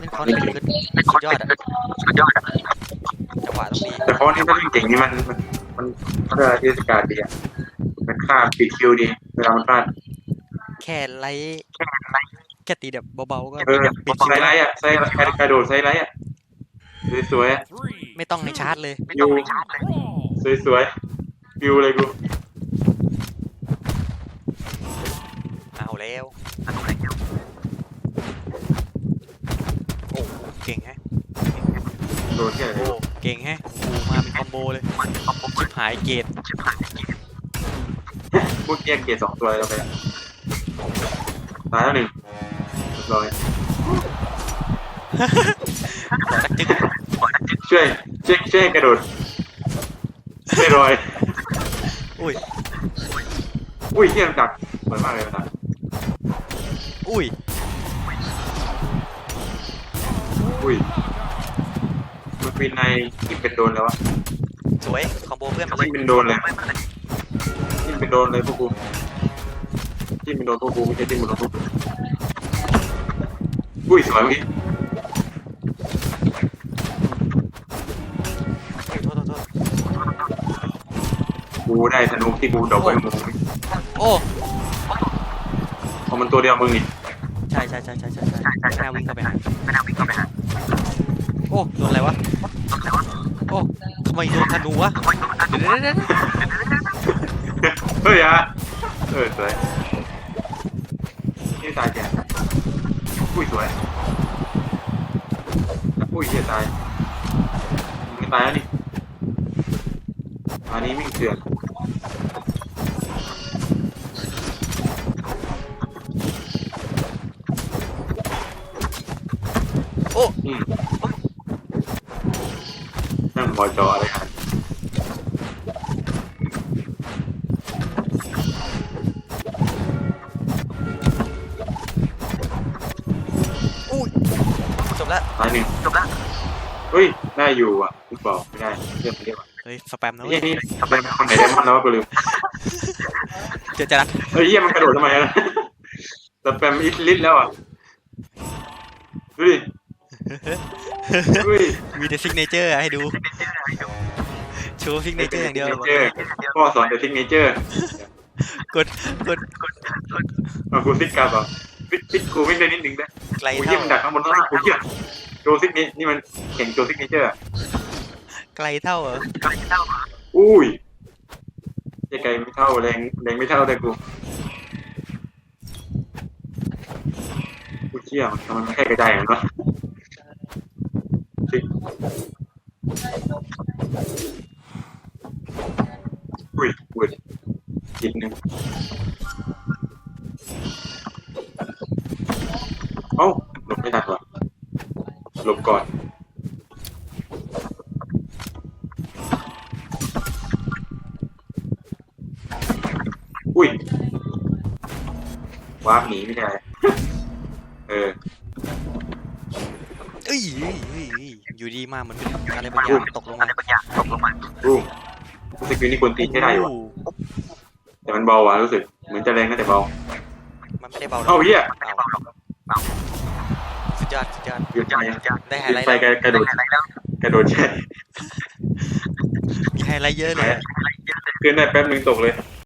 เล่นคอนนี่คือสุดยอดอะสุดยอดอะจังหวะต้องดีแต่เพราะนี่มันเก่งนี่มันมันมันพัฒนาเทศกาลดีอะมันฆ่าปิดคิวดีเวลามันพลาดแค่ไลท์แค่ตีแบบเบาๆก็เออปิดไซไลท์อะไซไลท์กระโดดไซไลท์อะสวยๆอะไม่ต้องในชาร์จเลยอยู่สวยๆวิวเลยกูเอาแล้วโอ้ เก่งแฮะโดนแค่ไหนโอ้เก่งแฮะโอ้มาเป็นคอมโบเลยชิบหายเกตพวกแยกเกียร์สองตัวเราไปอะตายแล้วหนึ่งเรียบร้อยขอตักจึ๊กช่วยช่วยช่วยกระโดดไม่รอยอุ้ยอุ้ยเที่ยมนดักสวยมากเลยมันดักอุ้ย อุ้ยมันปีนในที่เป็นโดนแล้ววะสวยคอมโบเพื่อนมาเลที่ยเป็นโดนเลยที่เป็นโดนเลยพวกกูที่เป็นโดนพวกกูไม่ใช่ที่มันโดนพวกกูอุ้ยสวยเมื่อกี้เฮ้ยโทษโทษโทษกูได้ธนูที่กูดอกไว้มึงโอ้พอมันตัวเดียวมึงนี่ ใช่ใช่ใช่ใช่ใช่ใช่ ไม่น่าวิ่งเข้าไปหาไม่น่าวิ่งเข้าไปหาโอ้โดนอะไรวะโอ้ทำไมโดนธนูวะเดี๋ยวเดี๋ยวเดี๋ยวเดี๋ยวเฮ้ยอะเออสวยนี่ตายแกอุ้ยสวยอุ้ยเฮียตายไม่ตายแล้วนี่อันนี้มิ่งเถื่อน โอ้อืมนั่งมอจออะไรกันอุ้ยจบแล้วตายหนึ่งจบละเฮ้ยได้อยู่อะคุณบอกไม่ได้เรื่องเรียกว่าเฮ้ยสแปมนะเฮ้เว้ยยนี่ทำไมเป็นคนไหนไดมอนด์แล้ววะกูลืมเจอจะรักเฮ้ยเหี้ยมันกระโดดทำไมอะแต่แปมอิสลิสแล้วอะดูดิ เฮ้ยมีแต่ซิกเนเจอร์ให้ดูโชว์ซิกเนเจอร์อย่างเดียวซิกเนเจอร์พ่อสอนแต่ซิกเนเจอร์กด กด กดมากูซิกกาบอะฟิตฟิตกูไม่ได้นิดนึงได้ไกลกูเหี้ยเท่ามันดักข้างบนข้างล่างกูเหี้ยโจซิกนี่นี่มันแข่งโจซิกเนเจอร์อะไกลเท่าเหรออุ้ยเจ๊ไกลไม่เท่าแรงแรงไม่เท่าเลยกูกูเชี่ยมันทำไมมันแค่กระจายอย่างนั้นวะซิก อุ้ยอุ้ยจิตหนึ่งเอ้าหลบไม่ทันว่ะหลบก่อนอุ้ยว้าหนีไม่ได้ เออ อ้ยเอ้ยเอ้ยเอ้ยอยู่ดีมาเหมือนเป็นอะไรบางอย่างตกลงมารูรู้สึกวินี่ควรตีใช้ได้อยู่โอ้แต่มันเบาว่ะรู้สึกเหมือนจะแรงนะแต่เบา มันไม่ได้เบาหรเอ้าอกเหี้ยเอาสุดยอดสุดยอดหยุดไปได้ไฮหยุดไลท์ไปแล้วกระโดดกระโดดใช่มีไฮไลท์เยอะเลย ขึ้นได้แป๊บนึงตกเลย